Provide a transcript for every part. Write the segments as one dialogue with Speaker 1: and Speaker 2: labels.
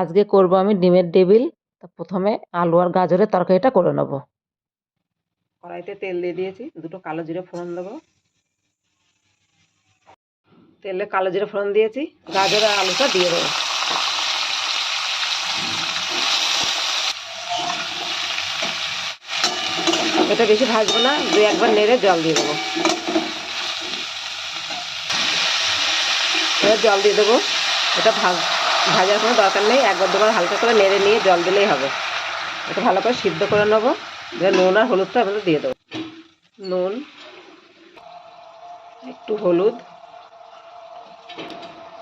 Speaker 1: আজকে করব আমি ডিমের টেবিল, তা প্রথমে আলু আর গাজরের তরকারিটা করে নেব। কড়াইতে তেল দিয়ে দিয়েছি, দুটো কালো জিরে ফোড়ন দেবো। তেলে কালো জিরে ফোড়ন দিয়েছি, গাজর আর আলুটা দিয়ে দেবো। এটা বেশি ভাজবো না দু একবার নেড়ে জল দিয়ে দেবো। জল দিয়ে দেবো, এটা ভাজ ভাজার কোনো দরকার নেই, একবার দুবার হালকা করে নেড়ে নিয়ে জল দিলেই হবে। এটা ভালো করে সিদ্ধ করে নেব নুন আর হলুদটা এবার দিয়ে দেবো। নুন, একটু হলুদ।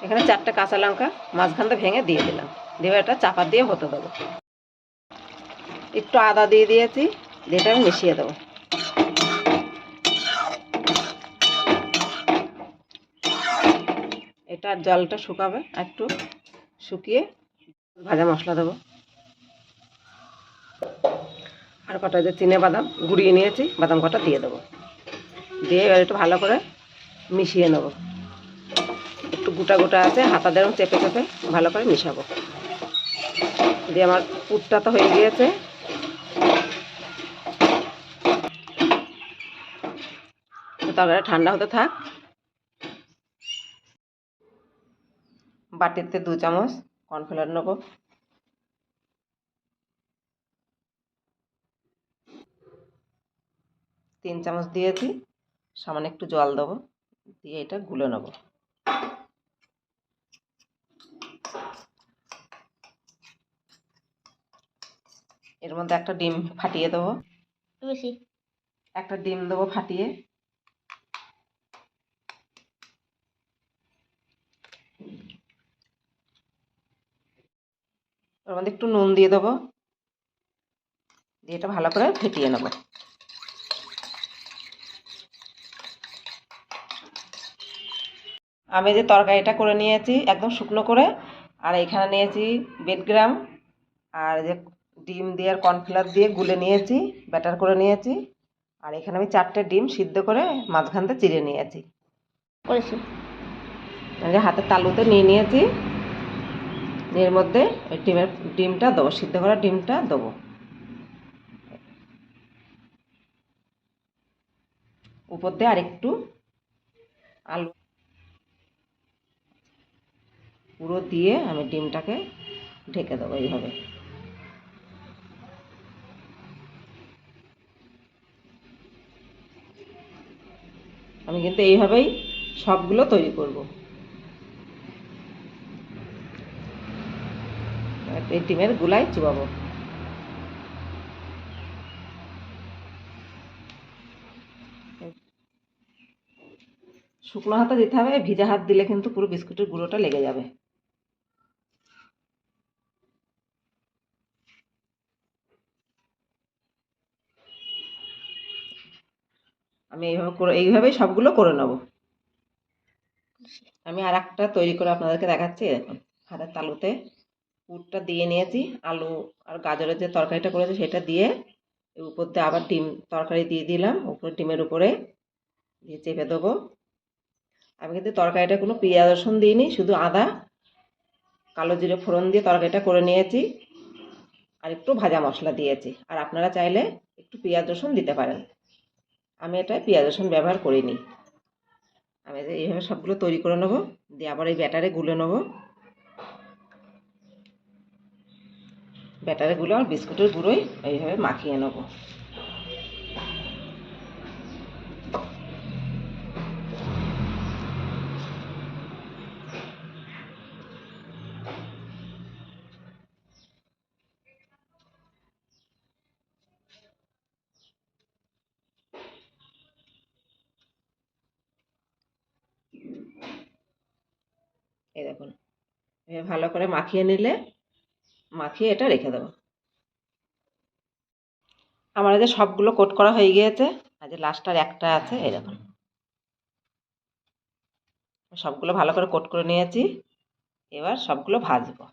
Speaker 1: এখানে চারটে কাঁচা লঙ্কা মাঝখানটা ভেঙে দিয়ে দিলাম। দিয়ে এটা চাপা দিয়ে হতে দেবো। একটু আদা দিয়ে দিয়েছি, দিয়ে আমি মিশিয়ে দেবো। এটা জলটা শুকাবে, একটু শুকিয়ে ভাজা মশলা দেবো। আর কটা যে চিনে বাদাম গুঁড়িয়ে নিয়েছি, বাদাম কটা দিয়ে দেবো। দিয়ে এবার একটু ভালো করে মিশিয়ে নেব। একটু গোটা গোটা আছে, হাতা দিয়ে চেপে চেপে ভালো করে মিশাবো। দিয়ে আমার পুরটা তো হয়ে গিয়েছে। তরকারি ঠান্ডা হতে থাক। বাটিতে দু চামচ কর্নফ্লাওয়ার নেব। তিন চামচ দিয়েছি সামান্য একটু জল দেবো দিয়ে এটা গুলে নেব। এর মধ্যে একটা ডিম ফাটিয়ে দেবো। একটা ডিম দেবো ফাটিয়ে। ওর মধ্যে একটু নুন দিয়ে দেবো। দিয়ে এটা ভালো করে ফেটিয়ে নেব। আমি যে তরকারিটা করে নিয়েছি একদম শুকনো করে আর এখানে নিয়েছি বেডগ্রাম আর যে ডিম দিয়ে আর কর্নফ্লাওয়ার দিয়ে গুলে নিয়েছি ব্যাটার করে নিয়েছি আর এখানে আমি চারটে ডিম সিদ্ধ করে মাঝখানতে চিড়ে নিয়েছি।
Speaker 2: করেছি।
Speaker 1: হাতের তালুতে নিয়ে নিয়েছি এর মধ্যে ডিমের ডিমটা দেবো, সিদ্ধ করা ডিমটা দেবো। উপর দিয়ে আরেকটু আলু পুরো দিয়ে আমি ডিমটাকে ঢেকে দেবো এইভাবে। আমি কিন্তু এইভাবেই সবগুলো তৈরি করব। এই ডিমের গুলাই চুবাবো। শুকনো হাতে দিতে হবে, ভিজা হাত দিলে কিন্তু পুরো বিস্কুটের গুঁড়োটা লেগে যাবে। আমি এইভাবে করে, এইভাবেই সবগুলো করে নেব। আমি আর একটা তৈরি করে আপনাদেরকে দেখাচ্ছি দেখুন, হাতের তালুতে। পুরটা দিয়ে নিয়েছি, আলু আর গাজরের যে তরকারিটা করেছি সেটা দিয়ে এর উপর দিয়ে আবার ডিম তরকারি দিয়ে দিলাম, উপরে ডিমের উপরে দিয়ে চেপে দেবো। আমি কিন্তু তরকারিটা কোনো পেঁয়াজ রসুন দিইনি, শুধু আদা, কালো জিরে ফোড়ন দিয়ে তরকারিটা করে নিয়েছি আর একটু ভাজা মশলা দিয়েছি। আর আপনারা চাইলে একটু পেঁয়াজ রসুন দিতে পারেন। আমি এটা পেঁয়াজ রসুন ব্যবহার করিনি। আমি এইভাবে সবগুলো তৈরি করে নেব, দিয়ে আবার এই ব্যাটারে গুলে নেব। ব্যাটারে গুলো আর বিস্কুটের গুঁড়োই এইভাবে মাখিয়ে নেব। এই দেখুন ভালো করে মাখিয়ে নিলে মাখিয়ে এটা রেখে দেবো। আমার যে সবগুলো কোট করা হয়ে গিয়েছে, আর যে লাস্টার একটা আছে এরকম সবগুলো ভালো করে কোট করে নিয়েছি, এবার সবগুলো ভাজবো।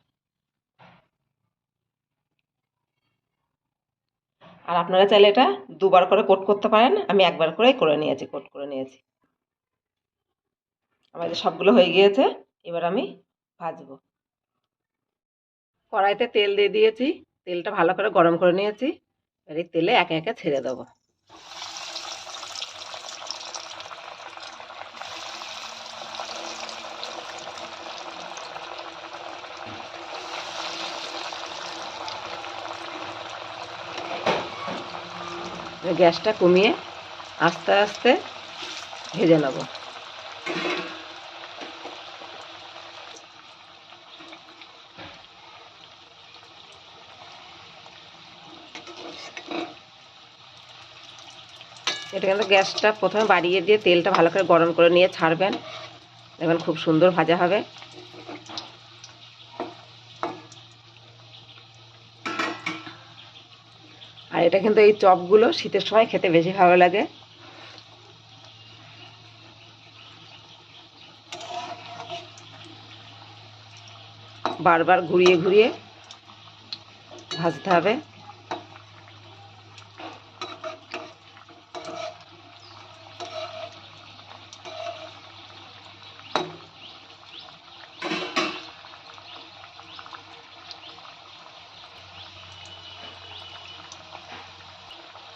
Speaker 1: আর আপনারা চাইলে এটা দুবার করে কোট করতে পারেন, আমি একবার করেই করে নিয়েছি, কোট করে নিয়েছি। আমার যে সবগুলো হয়ে গিয়েছে, এবার আমি ভাজবো। কড়াইতে তেল দিয়ে দিয়েছি। তেলটা ভালো করে গরম করে নিয়েছি। এবার এই তেলে একে একে ছেড়ে দেবো। গ্যাসটা কমিয়ে আস্তে আস্তে ভেজে নেব। এটা কিন্তু গ্যাসটা প্রথমে বাড়িয়ে দিয়ে তেলটা ভালো করে গরম করে নিয়ে ছাড়বেন। দেখবেন খুব সুন্দর ভাজা হবে। আর এটা কিন্তু এই চপগুলো শীতের সময় খেতে বেশি ভালো লাগে। বারবার ঘুরিয়ে ঘুরিয়ে ভাজতে হবে।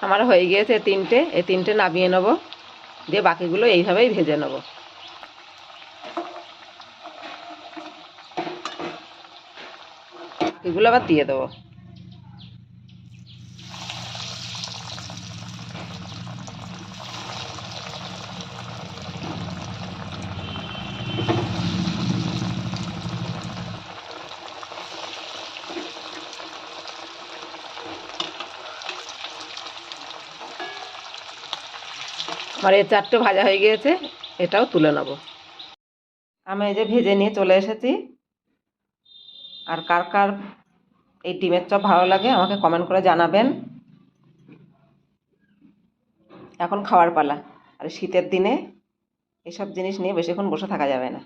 Speaker 1: আমার হয়ে গিয়েছে তিনটে, এই তিনটে নামিয়ে নেব। দিয়ে বাকিগুলো এইভাবেই ভেজে নেব। বাকিগুলো আবার দিয়ে দেবো। আমার চারটে ভাজা হয়ে গিয়েছে, এটাও তুলে নেব। আমি এই যে ভেজে নিয়ে চলে এসেছি। আর কার কার এই ডিমের চপ ভালো লাগে আমাকে কমেন্ট করে জানাবেন। এখন খাওয়ার পালা। আর শীতের দিনে এসব জিনিস নিয়ে বেশিক্ষণ বসে থাকা যাবে না।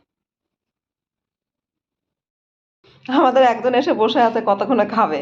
Speaker 1: আমাদের একজন এসে বসে আছে, কতক্ষণে খাবে?